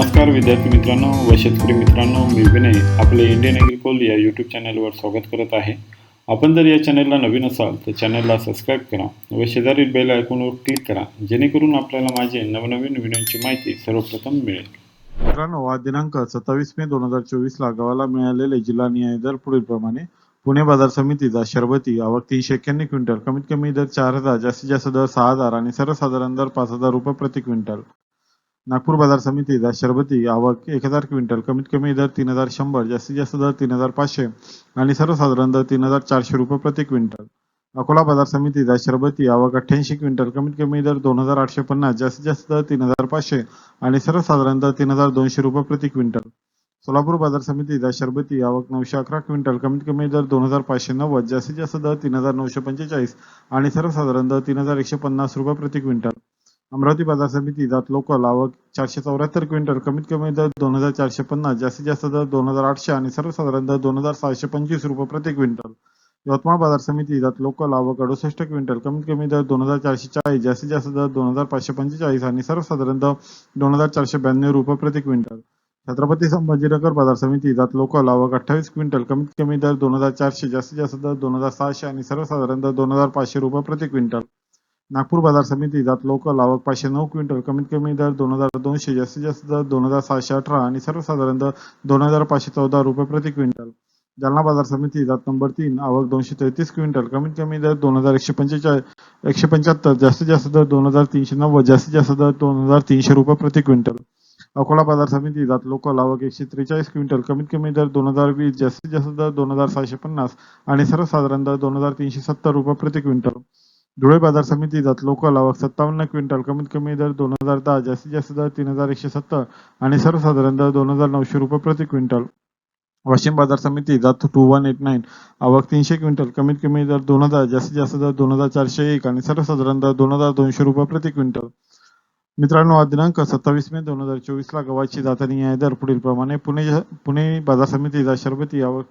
नमस्कार विद्यार्थी मित्रांनो व शेतकरी मित्रांनो मी विनय आपले इंडियन ॲग्रिकोल या यूट्यूब चॅनलवर स्वागत करत आहे. आपण जर या चॅनलला नवीन असाल तर चॅनलला सबस्क्राईब करा व शेजारील बेल आयकॉनवर क्लिक करा जेणेकरून आपल्याला माझे नवनवीन व्हिडिओची माहिती सर्वप्रथम मिळेल. मित्रांनो आज दिनांक सत्तावीस मे दोन हजार चोवीस ला गावाला मिळालेले जिल्हा न्याय दर पुढील प्रमाणे पुणे बाजार समितीचा शरबती आवक तीनशे एक्क्याण्णव क्विंटल कमीत कमी दर चार हजार जास्तीत जास्त दर सहा हजार आणि सर्वसाधारण दर पाच हजार रुपये प्रति क्विंटल. नागपूर बाजार समितीचा शरबती आवक एक हजार क्विंटल कमीत कमी दर तीन हजार शंभर जास्तीत जास्त दर तीन हजार पाचशे आणि सर्वसाधारण दर तीन हजार चारशे रुपये प्रति क्विंटल. अकोला बाजार समितीचा शरबती आवक अठ्ठ्याऐंशी क्विंटल कमीत कमी दर दोन हजार आठशे पन्नास जास्तीत जास्त दर तीन हजार पाचशे आणि सर्वसाधारण दर तीन हजार दोनशे रुपये प्रति क्विंटल. सोलापूर बाजार समितीचा शरबती आवक नऊशे अकरा क्विंटल कमीत कमी दर दोन हजार पाचशे नव्वद जास्तीत जास्त दर तीन हजार नऊशे पंचेचाळीस आणि सर्वसाधारण दर तीन हजार एकशे पन्नास रुपये प्रति क्विंटल. अमरावती बाजार समिती जात लोकल आवक चारशे चौऱ्याहत्तर क्विंटल कमीत कमी दर दोन हजार चारशे पन्नास जास्तीत जास्त दर दोन हजार आठशे आणि सर्वसाधारण दर दोन हजार सहाशे पंचवीस रुपये प्रति क्विंटल. यवतमाळ बाजार समिती जात लोकल आवक अडुसष्ट क्विंटल कमीत कमी दर दोन हजार चारशे चाळीस जास्तीत जास्त दर दोन हजार पाचशे पंचेचाळीस आणि सर्वसाधारण दर दोन हजार चारशे ब्याण्णव रुपये प्रति क्विंटल. छत्रपती संभाजीनगर बाजार समिती जात लोकल आवक अठ्ठावीस क्विंटल कमीत कमी दर दोन हजार चारशे जास्तीत जास्त दर दोन हजार सहाशे आणि सर्वसाधारण दर दोन हजार पाचशे रुपये प्रति क्विंटल. नागपूर बाजार समिती जात लोकल आवक पाचशे नऊ क्विंटल कमीत कमी दर दोन हजार दोनशे जास्तीत जास्त दर दोन हजार सहाशे अठरा आणि सर्वसाधारण दर दोन हजार पाचशे चौदा रुपये प्रति क्विंटल. जालना बाजार समिती जात नंबर तीन आवक दोनशे तेहतीस क्विंटल कमीत कमी दर दोन हजार एकशे पंचेचाळीस एकशे पंच्याहत्तर जास्तीत जास्त दर दोन हजार तीनशे नव्वद जास्तीत जास्त दर दोन हजार तीनशे रुपये प्रति क्विंटल. अकोला बाजार समिती जात लोकल आवक एकशे त्रेचाळीस क्विंटल कमीत कमी दर दोन हजार वीस जास्तीत जास्त दर दोन हजार सहाशे पन्नास आणि सर्वसाधारण दर दोन हजार तीनशे सत्तर रुपये प्रति क्विंटल. धुळे बाजार समिती जात लोकल आवक सत्तावन्न क्विंटल कमीत कमी दर दोन हजार दहा जास्तीत जास्त दर तीन हजार एकशे सत्तर आणि सर्वसाधारण दर दोन हजार नऊशे रुपये प्रति क्विंटल. वाशिम बाजार समिती जात टू वन एट नाईन आवक तीनशे क्विंटल कमीत कमी दर दोन हजार जास्तीत जास्त दर दोन हजार चारशे एक आणि सर्वसाधारण दर दोन हजार दोनशे रुपये प्रति क्विंटल. मित्रांनो आज दिनांक सत्तावीस मे दोन हजार चोवीस ला गव्हाची जातानी न्याय दर पुढील प्रमाणे पुणे पुणे बाजार समितीचा शरबती आवक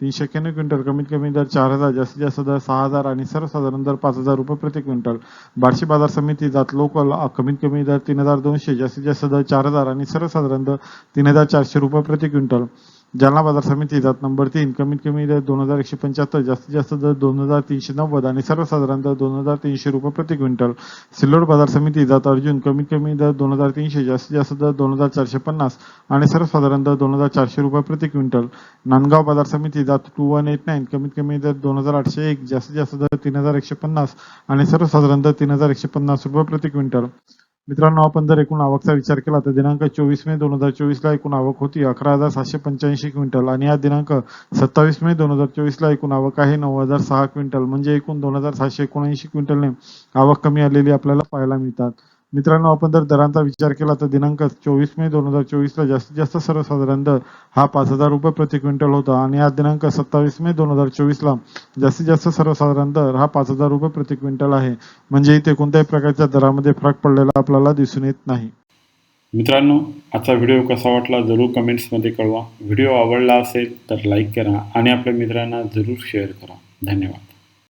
तीनशे एक्क्याण्णव क्विंटल कमीत कमी दर चार हजार जास्तीत जास्त दर सहा हजार आणि सर्वसाधारण दर पाच हजार रुपये प्रति क्विंटल. बार्शी बाजार समिती जात लोकल कमीत कमी दर तीन हजार दोनशे जास्तीत जास्त दर चार हजार आणि सर्वसाधारण दर तीन हजार चारशे रुपये प्रति क्विंटल. जालना बाजार समिती जात नंबर तीन कमीत कमी दर दोन हजार एकशे पंच्याहत्तर जास्तीत जास्त दर दोन हजार तीनशे नव्वद आणि सर्वसाधारण दर दोन हजार तीनशे रुपये प्रति क्विंटल. सिल्लोड बाजार समिती जात अर्जुन कमीत कमी दर दोन हजार तीनशे जास्तीत जास्त दर दोन हजार चारशे पन्नास आणि सर्वसाधारण दर दोन हजार चारशे रुपये प्रति क्विंटल. नांदगाव बाजार समिती जात टू वन एट नाईन कमीत कमी दर दोन हजार आठशे एक जास्तीत जास्त दर तीन हजार एकशे पन्नास आणि सर्वसाधारण दर तीन हजार एकशे पन्नास रुपये प्रति क्विंटल. मित्रांनो आपण जर एकूण आवकचा विचार केला तर दिनांक चोवीस मे दोन हजार चोवीस ला एकूण आवक होती. अकरा हजार सातशे पंच्याऐंशी क्विंटल आणि या दिनांक सत्तावीस मे दोन हजार चोवीस ला एकूण आवक आहे नऊ हजार सहा क्विंटल. म्हणजे एकूण दोन हजार सहाशे एकोणऐंशी क्विंटलने आवक कमी आलेली आपल्याला पाहायला मिळतात. मित्रांनो आपण जर दरांचा विचार केला तर दिनांक चोवीस मे दोन हजार चोवीस ला जास्तीत जास्त सर्वसाधारण दर हा पाच हजार रुपये प्रति क्विंटल होता आणि आज दिनांक सत्तावीस मे दोन हजार चोवीस ला जास्तीत जास्त सर्वसाधारण दर हा पाच हजार रुपये प्रति क्विंटल आहे. म्हणजे इथे कोणत्याही प्रकारच्या दरामध्ये फरक पडलेला आपल्याला दिसून येत नाही. मित्रांनो आजचा व्हिडिओ कसा वाटला जरूर कमेंट्समध्ये कळवा. व्हिडिओ आवडला असेल तर लाईक करा आणि आपल्या मित्रांना जरूर शेअर करा. धन्यवाद.